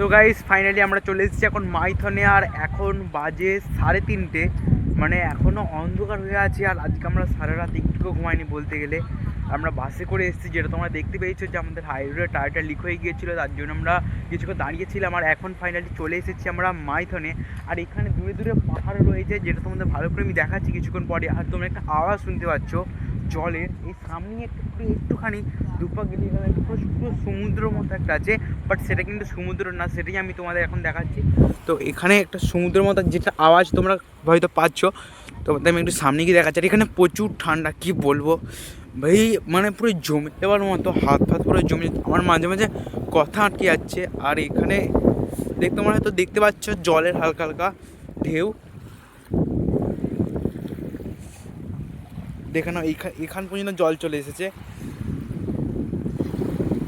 So guys finally আমরা চলে এসেছি এখন মাইথনে আর এখন বাজে সাড়ে তিনটে। মানে এখনও অন্ধকার হয়ে আছে আর আজকে আমরা সারা রাত একটুকু ঘুমাইনি বলতে গেলে। আমরা বাসে করে এসেছি, যেটা তোমরা দেখতে পেয়েছ যে আমাদের হাইওয়ে টায়ারটা লিক হয়ে গিয়েছিল, তার জন্য আমরা কিছুক্ষণ দাঁড়িয়েছিলাম আর এখন ফাইনালি চলে এসেছি আমরা মাইথনে। আর এখানে দূরে দূরে পাহাড় রয়েছে, যেটা তোমাদের ভালো করে আমি দেখাচ্ছি কিছুক্ষণ পরে। আর তোমরা একটা আওয়াজ শুনতে পাচ্ছ। জলের এই সামনে একটু একটুখানি দুপা গেলে গেলে। একটা পুরো সমুদ্র মতো একটা আছে বাট সেটা কিন্তু সমুদ্র না, সেটাই আমি তোমাদের এখন দেখাচ্ছি। তো এখানে একটা সমুদ্রের মতো যেটা আওয়াজ তোমরা হয়তো পাচ্ছ। তোমাদের আমি একটু সামনে গিয়ে দেখাচ্ছি। আর এখানে প্রচুর ঠান্ডা, কি বলব? ভাই মানে পুরো জমে দেওয়ার মতো, হাত ফাত পুরো জমে আমার মাঝে মাঝে কথা আটকে যাচ্ছে। আর এখানে দেখ তোমরা হয়তো দেখতে পাচ্ছ, জলের হালকা হালকা ঢেউ। দেখে নাও এখান পর্যন্ত জল চলে এসেছে।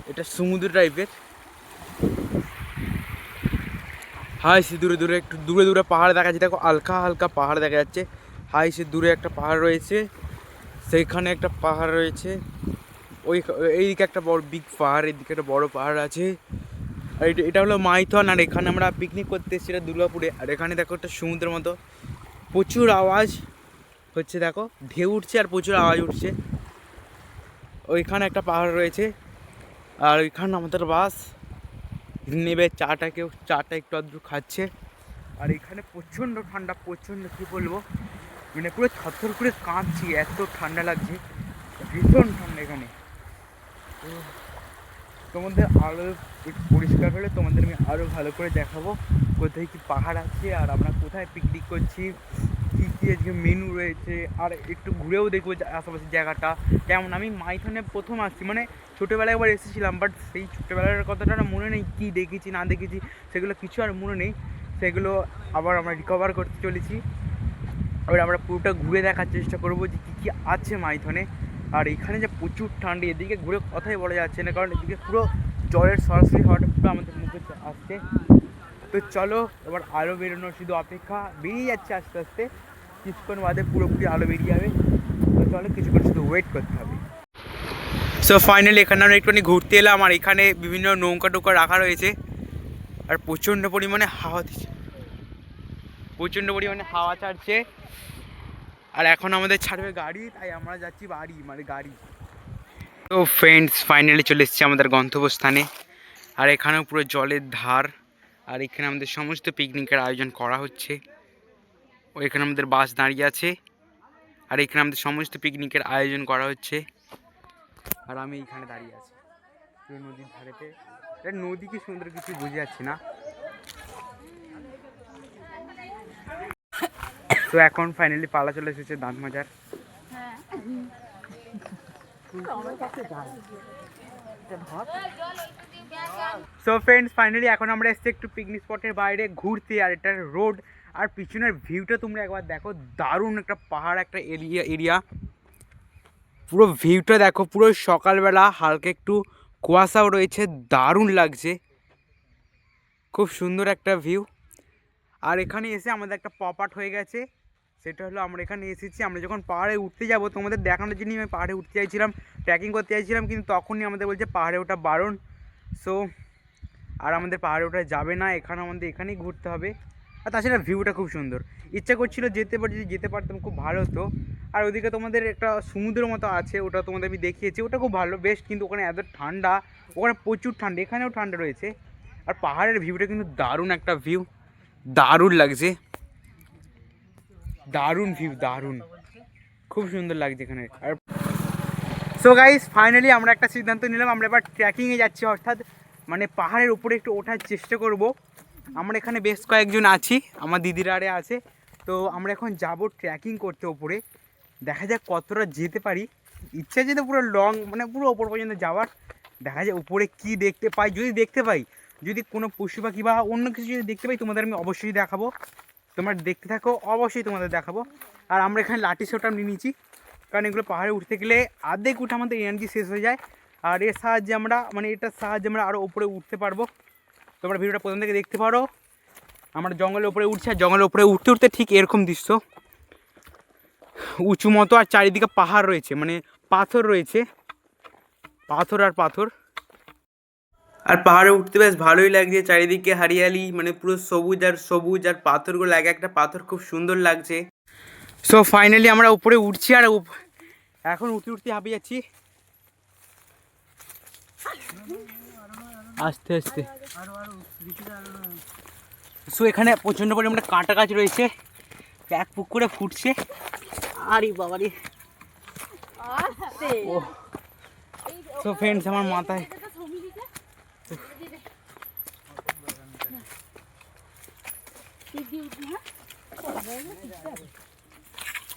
এটা সমুদ্র টাইপের হাই সে দূরে দূরে একটু দূরে দূরে পাহাড় দেখা যাচ্ছে। দেখো, হালকা হালকা পাহাড় দেখা যাচ্ছে। হাই সে দূরে একটা পাহাড় রয়েছে। সেইখানে একটা পাহাড় রয়েছে। ওই এইদিকে একটা বড় বিগ পাহাড় এদিকে একটা বড় পাহাড় আছে। আর এটা- এটা হলো মাইথন, আর এখানে আমরা পিকনিক করতে এসেছি এটা দুর্গাপুরে। আর এখানে দেখো একটা সমুদ্রের মতো প্রচুর আওয়াজ। হচ্ছে দেখো, ঢেউ উঠছে আর প্রচুর আওয়াজ উঠছে। ওইখানে একটা পাহাড় রয়েছে, আর ওইখানে আমাদের বাস নেবে, চাটা কেউ, চাটা একটু আধটু খাচ্ছে। আর এখানে প্রচণ্ড ঠান্ডা, প্রচণ্ড কী বলব মানে পুরো থরথর করে কাঁপছি, এত ঠান্ডা লাগছে, ভীষণ ঠান্ডা এখানে। তো তোমাদের আরও একটু পরিষ্কার হলে তোমাদের আমি আরও ভালো করে দেখাবো, কোথায় কি পাহাড় আছে আর আমরা কোথায় পিকনিক করছি। কী আজকে মেনু রয়েছে, আর একটু ঘুরেও দেখব যে আশেপাশের জায়গাটা কেমন। আমি মাইথনে প্রথম আসছি মানে ছোটোবেলায় একবার এসেছিলাম বাট সেই ছোটোবেলার কথাটা মনে নেই, কী দেখেছি, না দেখেছি, সেগুলো কিছু আর মনে নেই। সেগুলো আবার আমরা রিকভার করতে চলেছি। এবার আমরা পুরোটা ঘুরে দেখার চেষ্টা করব যে কী কী আছে মাইথনে। আর এখানে যে প্রচুর ঠান্ডা, এদিকে ঘুরে কথাই বলা যাচ্ছে না, কারণ এদিকে পুরো জলের সরাসরি হাওয়াটা পুরো আমাদের মুখে আসছে। তো চলো, এবার আলো বেরোনোর শুধু অপেক্ষা, বেরিয়ে যাচ্ছে আস্তে আস্তে। কিছুক্ষণ বাদে পুরোপুরি আলো বেরিয়ে যাবে। তো কিছুক্ষণ শুধু ওয়েট করতে হবে। সো ফাইনালি এখানে আমরা একটুখানি ঘুরতে এলাম আর এখানে বিভিন্ন নৌকা টোকা রাখা রয়েছে। আর প্রচণ্ড পরিমাণে হাওয়া দিচ্ছে। প্রচণ্ড পরিমাণে হাওয়া ছাড়ছে। আর এখন আমাদের ছাড়বে গাড়ি, তাই আমরা যাচ্ছি বাড়ি মানে গাড়ি। তো ফ্রেন্ডস ফাইনালি চলে এসেছি আমাদের গন্তব্যস্থানে। আর এখানেও পুরো জলের ধার। আর এখানে আমাদের সমস্ত পিকনিকের আয়োজন করা হচ্ছে। এখানে আমাদের বাস দাঁড়িয়ে আছে। আর এখানে আমাদের সমস্ত পিকনিকের আয়োজন করা হচ্ছে। আর আমি এইখানে দাঁড়িয়ে আছি। নদীর ধারেতে এটা নদী কি সুন্দর কিছু বুঝে যাচ্ছি না। তো এখন ফাইনালি পালা চলে এসেছে দাঁত মাজার সো ফ্রেন্ডস ফাইনালি এখন আমরা এসেছি একটু পিকনিক স্পটের বাইরে ঘুরতে। আর এটার রোড আর পিছনের ভিউটা তোমরা একবার দেখো, দারুণ একটা পাহাড় একটা এরিয়া এরিয়া পুরো ভিউটা দেখো, পুরো সকালবেলা হালকা একটু কুয়াশাও রয়েছে, দারুণ লাগছে। খুব সুন্দর একটা ভিউ আর এখানে এসে আমাদের একটা পপ আউট হয়ে গেছে, সেটা হলো আমরা এখানে এসেছি, আমরা যখন পাহাড়ে উঠতে যাব, তোমাদের দেখানোর জন্যই আমি পাহাড়ে উঠতে চাইছিলাম ট্রেকিং করতে চাইছিলাম, কিন্তু তখনই আমাদের বলছে পাহাড়ে ওঠা বারণ। সো আর আমাদের পাহাড়ে ওঠা যাবে না, এখানে আমাদের এখানেই ঘুরতে হবে। আর তাছাড়া ভিউটা খুব সুন্দর। ইচ্ছা করছিল যেতে পারি যদি যেতে পারতাম, খুব ভালো হতো। আর ওদিকে তোমাদের একটা সমুদ্রের মতো আছে, ওটা তোমাদের আমি দেখিয়েছি, ওটা খুব ভালো বেস্ট কিন্তু ওখানে এত ঠান্ডা, ওখানে প্রচুর ঠান্ডা, এখানেও ঠান্ডা রয়েছে। আর পাহাড়ের ভিউটা কিন্তু দারুণ একটা ভিউ দারুণ লাগছে। দারুণ ভিউ দারুণ। খুব সুন্দর লাগছে এখানে। আর সো গাইস ফাইনালি আমরা একটা সিদ্ধান্ত নিলাম, আমরা এবার ট্রেকিংয়ে যাচ্ছি, অর্থাৎ মানে পাহাড়ের উপরে একটু ওঠার চেষ্টা করব। আমরা এখানে বেশ কয়েকজন আছি, আমার দিদিরা আরে আছে। তো আমরা এখন যাব ট্রেকিং করতে ওপরে। দেখা যাক কতটা যেতে পারি। ইচ্ছা যেতে পুরো লং মানে পুরো ওপর পর্যন্ত যাওয়ার। দেখা যায় উপরে কি দেখতে পাই। যদি দেখতে পাই, যদি কোনো পশু পাখি বা অন্য কিছু যদি দেখতে পাই, তোমাদের আমি অবশ্যই দেখাবো। তোমরা দেখতে থাকো, অবশ্যই তোমাদের দেখাবো। আর আমরা এখানে লাঠি সোটা নিয়ে নিয়েছি। কারণ এগুলো পাহাড়ে উঠতে গেলে আর্ধেক উঠে আমাদের এনার্জি শেষ হয়ে যায়। আর এর সাহায্যে আমরা মানে এটার সাহায্যে আমরা আরও উপরে উঠতে পারব। তোমরা ভিডিওটা প্রথম থেকে দেখতে পারো। আমরা জঙ্গলের উপরে উঠছি, আর জঙ্গলের উপরে উঠতে উঠতে ঠিক এরকম দৃশ্য। উঁচু মতো আর চারিদিকে পাহাড় রয়েছে মানে পাথর রয়েছে। পাথর আর পাথর। আর পাহাড়ে উঠতে বেশ ভালোই লাগছে, চারিদিকে হারিয়ালি মানে পুরো সবুজ আর সবুজ, আর পাথরগুলো এক একটা পাথর খুব সুন্দর লাগছে। সো ফাইনালি আমরা উপরে উঠছি, আর এখন উঠতে উঠতে হাঁপিয়ে যাচ্ছি। আস্তে আস্তে। সো এখানে প্রচণ্ড পরিমাণে কাঁটা গাছ রয়েছে। এক পুক করে ফুটছে। আরে বাবারে। ও। সো ফ্রেন্ডস আমার মাথায়।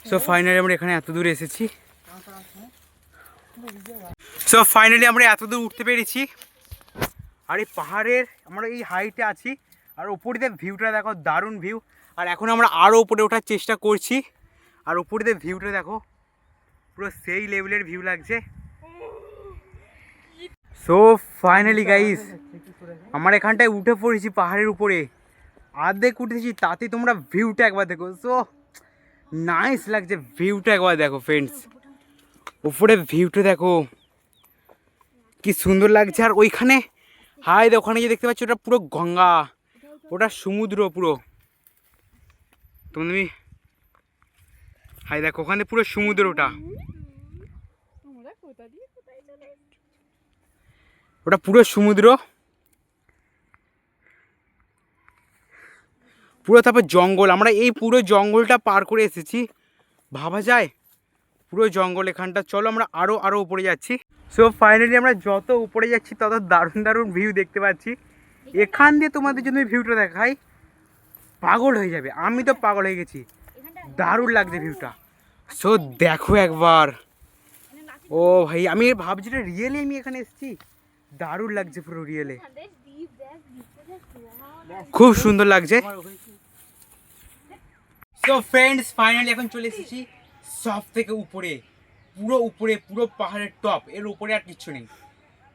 সো ফাইনালি আমরা এখানে এত দূর এসেছি। সো ফাইনালি আমরা এত দূর উঠতে পেরেছি। আর এই পাহাড়ের, আমরা এই হাইটে আছি, আর দিয়ে ভিউটা দেখো, দারুণ ভিউ আর এখন আমরা আরও উপরে ওঠার চেষ্টা করছি। আর দিয়ে ভিউটা দেখো, পুরো সেই লেভেলের ভিউ লাগছে। সো ফাইনালি গাইস আমার এখানটায় উঠে পড়েছি পাহাড়ের উপরে। আর্ধেক উঠেছি, তাতে তোমরা ভিউটা একবার দেখো। সো নাইস লাগছে ভিউটা একবার দেখো ফ্রেন্ডস উপরে ভিউটা দেখো, কি সুন্দর লাগছে। আর ওইখানে হাই ওখানে যে দেখতে পাচ্ছ, ওটা পুরো গঙ্গা। ওটা সমুদ্র পুরো। তুমি হাই দেখো, ওখানে পুরো সমুদ্র ওটা। ওটা পুরো সমুদ্র। পুরো তারপর জঙ্গল। আমরা এই পুরো জঙ্গলটা পার করে এসেছি। ভাবা যায়? পুরো জঙ্গল এখানটা। চলো আমরা আরও আরও উপরে যাচ্ছি। সো ফাইনালি আমরা যত উপরে যাচ্ছি, তত দারুণ দারুণ ভিউ দেখতে পাচ্ছি। এখান দিয়ে তোমাদের জন্য ভিউটা দেখাই, পাগল হয়ে যাবে। আমি তো পাগল হয়ে গেছি। দারুণ লাগছে ভিউটা সো দেখো একবার। ও ভাই, আমি ভাবছি এটা রিয়েলি আমি এখানে এসেছি? দারুণ লাগছে পুরো রিয়েলে খুব সুন্দর লাগছে। সো ফ্রেন্ডস ফাইনালি এখন চলে এসেছি সব থেকে উপরে। পুরো উপরে, পুরো পাহাড়ের টপ এর উপরে আর কিচ্ছু নেই।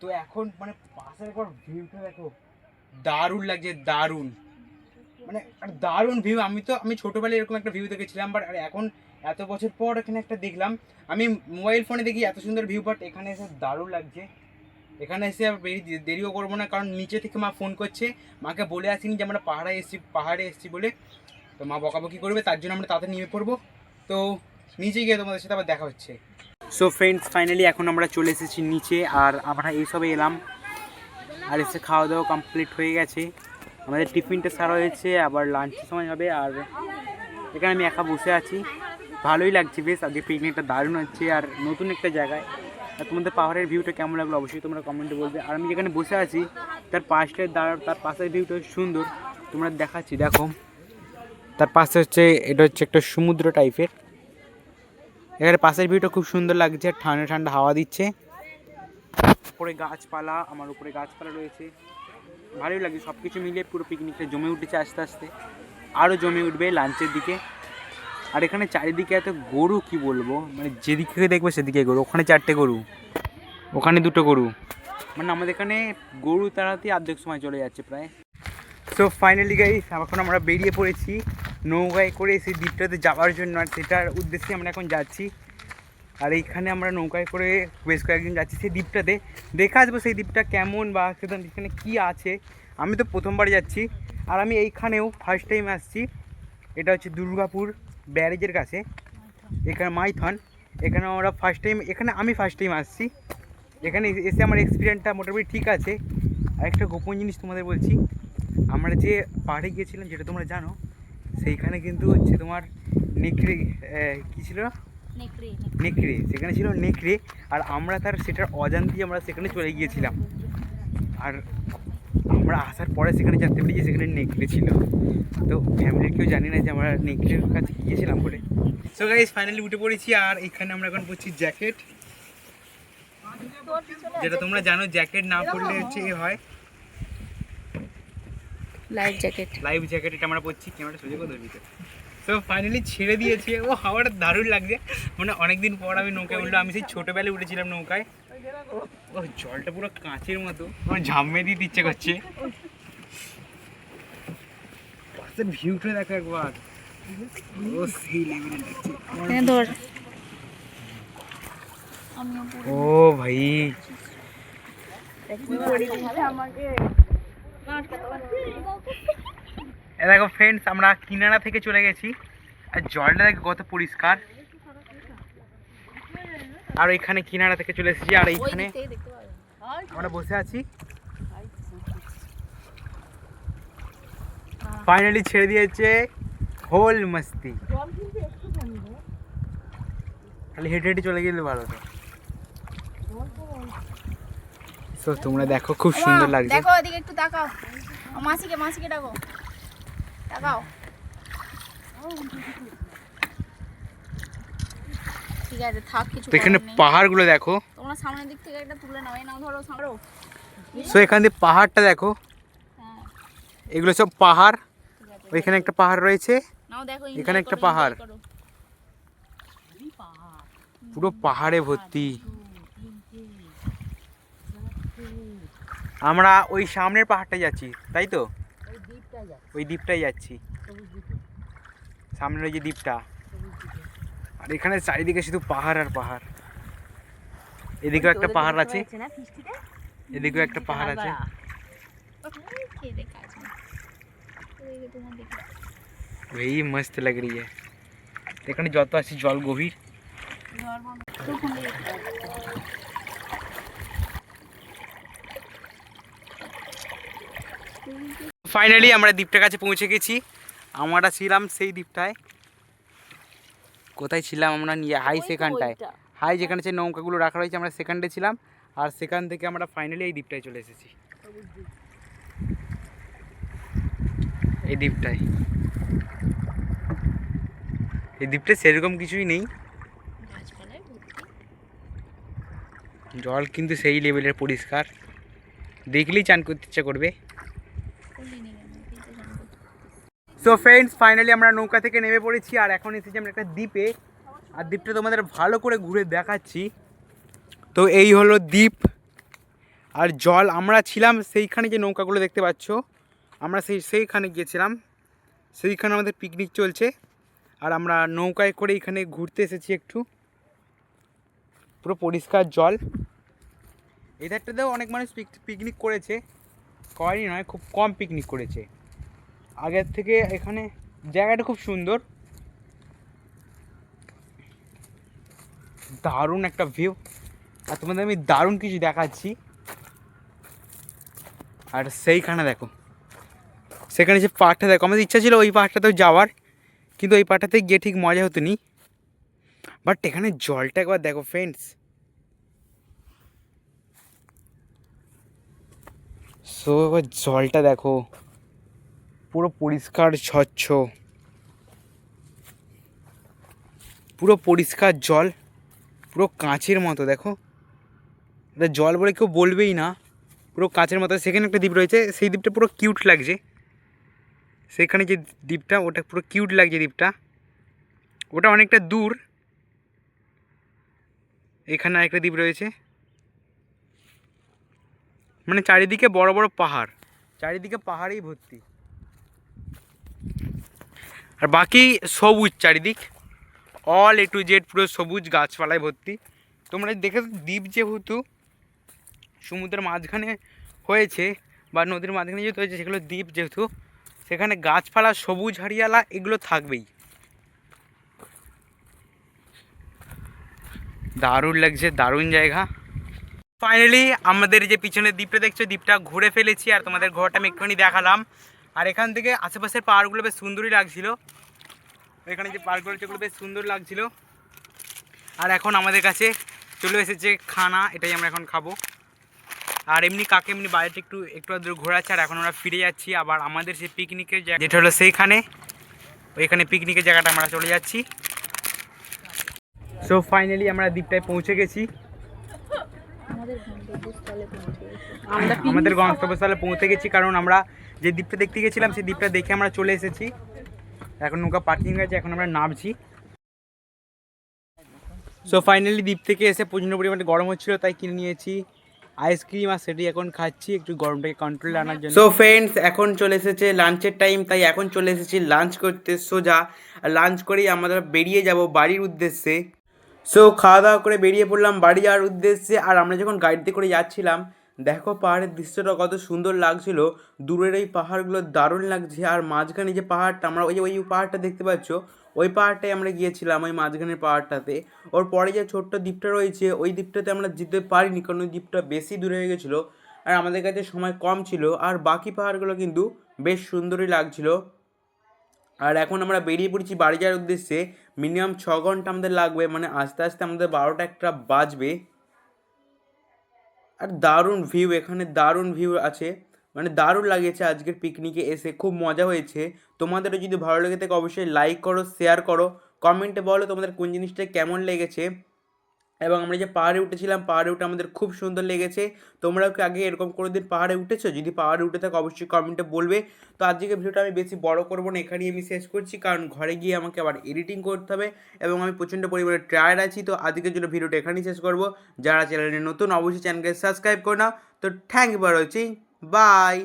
তো এখন মানে পাশের একবার ভিউটা দেখো, দারুণ লাগছে, দারুণ। মানে আর দারুণ ভিউ আমি তো, আমি ছোটোবেলায় এরকম একটা ভিউ দেখেছিলাম বাট আর এখন এত বছর পর এখানে একটা দেখলাম, আমি মোবাইল ফোনে দেখি এত সুন্দর ভিউ বাট এখানে এসে দারুণ লাগছে। এখানে এসে আর দেরিও করব না, কারণ নিচে থেকে মা ফোন করছে, মাকে বলে আসিনি যে আমরা পাহাড়ে এসেছি পাহাড়ে এসেছি বলে। তো মা বকাবকি করবে, তার জন্য আমরা তাড়াতাড়ি নেমে পড়ব। তো নিচে গিয়ে তোমাদের সাথে আবার দেখা হচ্ছে। সো ফ্রেন্ডস ফাইনালি এখন আমরা চলে এসেছি নিচে আর আমরা এইসবে এলাম। আর এসে খাওয়া দাওয়া কমপ্লিট হয়ে গেছে। আমাদের টিফিনটা সারা হয়েছে, আবার লাঞ্চের সময় হবে আর এখানে আমি একা বসে আছি। ভালোই লাগছে বেশ, আজকে পিকনিকটা দারুণ হচ্ছে আর নতুন একটা জায়গায়। আর তোমাদের পাহাড়ের ভিউটা কেমন লাগল অবশ্যই তোমরা কমেন্টে বলবে। আর আমি যেখানে বসে আছি, তার পাশটায় দাঁড় তার পাশের ভিউটা সুন্দর। তোমরা দেখাচ্ছি, দেখো। তার পাশে হচ্ছে, এটা হচ্ছে একটা সমুদ্র টাইপের এখানে পাশের ভিউটা খুব সুন্দর লাগছে, ঠান্ডা ঠান্ডা হাওয়া দিচ্ছে। উপরে গাছপালা, আমার উপরে গাছপালা রয়েছে। ভালোই লাগে সব কিছু মিলিয়ে পুরো পিকনিকটা জমে উঠেছে আস্তে আস্তে। আরও জমে উঠবে লাঞ্চের দিকে। আর এখানে চারিদিকে এত গরু, কি বলব? মানে যেদিকে দেখবে সেদিকে গরু। ওখানে চারটে গরু, ওখানে দুটো গরু। মানে আমাদের এখানে গরু তাড়াতেই অর্ধেক সময় চলে যাচ্ছে প্রায়। সো ফাইনালি গাই এখন আমরা বেরিয়ে পড়েছি। নৌকায় করে সেই দ্বীপটাতে যাওয়ার জন্য, আর সেটার উদ্দেশ্যে আমরা এখন যাচ্ছি। আর এইখানে আমরা নৌকায় করে বেশ কয়েকজন যাচ্ছি সেই দ্বীপটাতে। দেখে আসব সেই দ্বীপটা কেমন বা সেখানে এখানে কী আছে। আমি তো প্রথমবার যাচ্ছি। আর আমি এইখানেও ফার্স্ট টাইম আসছি। এটা হচ্ছে দুর্গাপুর ব্যারেজের কাছে। এখানে মাইথন। এখানে আমরা ফার্স্ট টাইম এখানে আমি ফার্স্ট টাইম আসছি। এখানে এসে আমার এক্সপিরিয়েন্সটা মোটামুটি ঠিক আছে। আর একটা গোপন জিনিস তোমাদের বলছি। আমরা যে পাহাড়ে গিয়েছিলাম, যেটা তোমরা জানো সেইখানে কিন্তু হচ্ছে তোমার নেকড়ে কী ছিল? নেকড়ে সেখানে ছিল নেকড়ে আর আমরা তার সেটার অজান্তেই আমরা সেখানে চলে গিয়েছিলাম। আর আমরা আসার পরে সেখানে জানতে পারি যে সেখানে নেকড়ে ছিল। তো ফ্যামিলির কেউ জানি না যে আমরা নেকড়ের কাছে গিয়েছিলাম বলে। সো গাইজ ফাইনালি উঠে পড়েছি আর এখানে আমরা এখন পড়ছি জ্যাকেট। যেটা তোমরা জানো জ্যাকেট না পরলে হচ্ছে এ হয়। লাইফ জ্যাকেট লাইভ জ্যাকেট এটা আমরা পড়ছি ক্যামেরা সোজা করে ধরবি তো ফাইনালি ছেড়ে দিয়েছে। ও হাওয়াটা দারুণ লাগছে। মানে অনেকদিন পর আমি নৌকায় উঠলাম। আমি সেই ছোটোবেলায় উঠেছিলাম নৌকায়। ও জলটা পুরো কাঁচের মতো। আমার ঝাম্মে দিতে ইচ্ছে করছে। পাশের ভিউটা দেখো একবার। ও সেই লেভেলের লাগছে হ্যাঁ ধর। ও ভাই। এ দেখো ফ্রেন্ডস আমরা কিনারা থেকে চলে গেছি। আর জলটা দেখো কত পরিষ্কার। আর এখানে কিনারা থেকে চলে এসেছি আর এইখানে আমরা বসে আছি। ফাইনালি ছেড়ে দিয়েছে হোল মস্তি। খালি হেঁটে হেঁটে চলে গেলে ভালো তো তোমরা দেখো খুব সুন্দর লাগছে। দেখো এদিকে একটু তাকাও। মাসিকে মাসিকে ডাকো। তাকাও ঠিক আছে থাক কিছু এখানে। পাহাড়গুলো দেখো। তোমরা সামনের দিক থেকে একটা তুলে নাও এই নাও ধরো সামনে সো এখান দিয়ে পাহাড়টা দেখো। হ্যাঁ। এগুলো সব পাহাড়। ওইখানে একটা পাহাড় রয়েছে। দেখো এখানে একটা পাহাড়। পুরো পাহাড়ে ভর্তি। আমরা ওই সামনের পাহাড়টাই যাচ্ছি তাই তো? ওই দ্বীপটাই যাচ্ছি সামনের ওই যে দ্বীপটা আর এখানে চারিদিকে শুধু পাহাড় আর পাহাড় এদিকেও একটা পাহাড় আছে এদিকেও একটা পাহাড় আছে এই খেয়ে দে কাজ নেই। এদিকে তোমার দিকে। वही मस्त लग रही है এখানে যত আসি জল গভীর ফাইনালি আমরা দ্বীপটার কাছে পৌঁছে গেছি। আমরা ছিলাম সেই দ্বীপটায়। কোথায় ছিলাম আমরা নিয়ে? হাই সেখানটায়। হাই যেখানে সেই নৌকাগুলো রাখা রয়েছে আমরা সেখানটায় ছিলাম। আর সেখান থেকে আমরা ফাইনালি এই দ্বীপটায় চলে এসেছি। এই দ্বীপটায়। এই দ্বীপটা সেরকম কিছুই নেই। জল কিন্তু সেই লেভেলের পরিষ্কার। দেখলেই চান করতে ইচ্ছা করবে করলি নি কেন? তুই তো জানো। সো ফ্রেন্ডস ফাইনালি আমরা নৌকা থেকে নেমে পড়েছি আর এখন এসেছি আমরা একটা দ্বীপে। আর দ্বীপটা তোমাদের ভালো করে ঘুরে দেখাচ্ছি। তো এই হলো দ্বীপ। আর জল, আমরা ছিলাম সেইখানে যে নৌকাগুলো দেখতে পাচ্ছ। আমরা সেই, সেইখানে গিয়েছিলাম। সেইখানে আমাদের পিকনিক চলছে। আর আমরা নৌকায় করে এখানে ঘুরতে এসেছি একটু। পুরো পরিষ্কার জল। এই ধারটাতেও অনেক মানুষ পিকনিক করেছে। করেনি নয়, খুব কম পিকনিক করেছে। আগের থেকে এখানে জায়গাটা খুব সুন্দর। দারুণ একটা ভিউ আর তোমাদের আমি দারুণ কিছু দেখাচ্ছি। আর সেইখানে দেখো। সেখানে যে পাহাড়টা দেখো, আমাদের ইচ্ছা ছিল ওই পাহাড়টাতেও যাওয়ার, কিন্তু ওই পাহাড়টাতে গিয়ে ঠিক মজা হতো নি। বাট এখানে জলটা একবার দেখো ফ্রেন্ডস সো এবার জলটা দেখো। পুরো পরিষ্কার, স্বচ্ছ। পুরো পরিষ্কার জল, পুরো কাঁচের মতো, দেখো। এটা জল বলে কেউ বলবেই না। পুরো কাঁচের মতো। সেখানে একটা দ্বীপ রয়েছে। সেই দ্বীপটা পুরো কিউট লাগছে। সেখানে যে দ্বীপটা, ওটা পুরো কিউট লাগছে দ্বীপটা। ওটা অনেকটা দূর। এখানে আরেকটা দ্বীপ রয়েছে। মানে চারিদিকে বড় বড় পাহাড়। চারিদিকে পাহাড়েই ভর্তি। আর বাকি সবুজ চারিদিক। অল এ টু জেড পুরো সবুজ গাছপালায় ভর্তি। তোমরা দেখে দ্বীপ যেহেতু সমুদ্রের মাঝখানে হয়েছে বা নদীর মাঝখানে যেহেতু হয়েছে সেগুলো দ্বীপ যেহেতু সেখানে গাছপালা সবুজ হারিয়ালা এগুলো থাকবেই। দারুণ লাগছে দারুণ জায়গা। ফাইনালি আমাদের যে পিছনের দ্বীপটা দেখছ দ্বীপটা ঘুরে ফেলেছি আর তোমাদের ঘরটা আমি একটুখানি দেখালাম। আর এখান থেকে আশেপাশের পাহাড়গুলো বেশ সুন্দরই লাগছিল। এখানে যে পাহাড়গুলো যেগুলো বেশ সুন্দর লাগছিল। আর এখন আমাদের কাছে চলে এসেছে খানা, এটাই আমরা এখন খাব। আর এমনি কাকে এমনি বাইরেটা একটু একটু আধটু ঘোরাচ্ছে, আর এখন আমরা ফিরে যাচ্ছি। আবার আমাদের সেই পিকনিকের জায়গা, যেটা হলো সেইখানে, ওইখানে পিকনিকের জায়গাটা আমরা চলে যাচ্ছি। সো ফাইনালি আমরা দ্বীপটায় পৌঁছে গেছি। আমাদের গন্তব্যস্থলে পৌঁছে গেছি। আমাদের গন্তব্যস্থলে পৌঁছে গেছি কারণ আমরা যে দ্বীপটা দেখতে গেছিলাম সেই দ্বীপটা দেখে আমরা চলে এসেছি। এখন নৌকা পার্কিং আছে এখন আমরা নামছি। সো ফাইনালি দ্বীপ থেকে এসে প্রচণ্ড পরিমাণে গরম হচ্ছিল তাই কিনে নিয়েছি আইসক্রিম আর সেটি এখন খাচ্ছি একটু গরমটাকে কন্ট্রোলে আনার জন্য। সো ফ্রেন্ডস এখন চলে এসেছে লাঞ্চের টাইম তাই এখন চলে এসেছি লাঞ্চ করতে। সোজা আর লাঞ্চ করেই আমরা বেরিয়ে যাব বাড়ির উদ্দেশ্যে। সো খাওয়া দাওয়া করে বেরিয়ে পড়লাম বাড়ি যাওয়ার উদ্দেশ্যে। আর আমরা যখন গাড়িতে করে যাচ্ছিলাম, দেখো পাহাড়ের দৃশ্যটা কত সুন্দর লাগছিল। দূরের এই পাহাড়গুলো দারুণ লাগছে। আর মাঝখানে যে পাহাড়টা, আমরা ওই যে, ওই পাহাড়টা দেখতে পাচ্ছ, ওই পাহাড়টায় আমরা গিয়েছিলাম, ওই মাঝখানের পাহাড়টাতে। ওর পরে যে ছোট্ট দ্বীপটা রয়েছে, ওই দ্বীপটাতে আমরা যেতে পারিনি, কারণ ওই দ্বীপটা বেশি দূরে হয়ে গেছিল। আর আমাদের কাছে সময় কম ছিল। আর বাকি পাহাড়গুলো কিন্তু বেশ সুন্দরই লাগছিল। আর এখন আমরা বেরিয়ে পড়েছি বাড়ি যাওয়ার উদ্দেশ্যে। মিনিমাম ছ ঘণ্টা আমাদের লাগবে মানে আস্তে আস্তে আমাদের বারোটা একটা বাজবে। আর দারুণ ভিউ এখানে দারুণ ভিউ আছে। মানে দারুণ লাগিয়েছে আজকের পিকনিকে এসে, খুব মজা হয়েছে। তোমাদেরও যদি ভালো লেগে থাকে, অবশ্যই লাইক করো শেয়ার করো। কমেন্টে বলো তোমাদের কোন জিনিসটা কেমন লেগেছে। এবং আমরা যে পাহাড়ে উঠেছিলাম, পাহাড়ে উঠে আমাদের খুব সুন্দর লেগেছে। তোমরাও কি আগে এরকম কোনো দিন পাহাড়ে উঠেছো? যদি পাহাড়ে উঠে থাকো, অবশ্যই কমেন্টে বলবে। তো আজকে ভিডিওটা আমি বেশি বড় করব না, এখানেই আমি শেষ করছি। কারণ ঘরে গিয়ে আমাকে আবার এডিটিং করতে হবে এবং আমি প্রচণ্ড পরিমাণে টায়ার্ড আছি। তো আজকের জন্য ভিডিওটা এখানেই শেষ করব। যারা চ্যানেলে নতুন, অবশ্যই চ্যানেলকে সাবস্ক্রাইব করে নাও। তো thank you for watching bye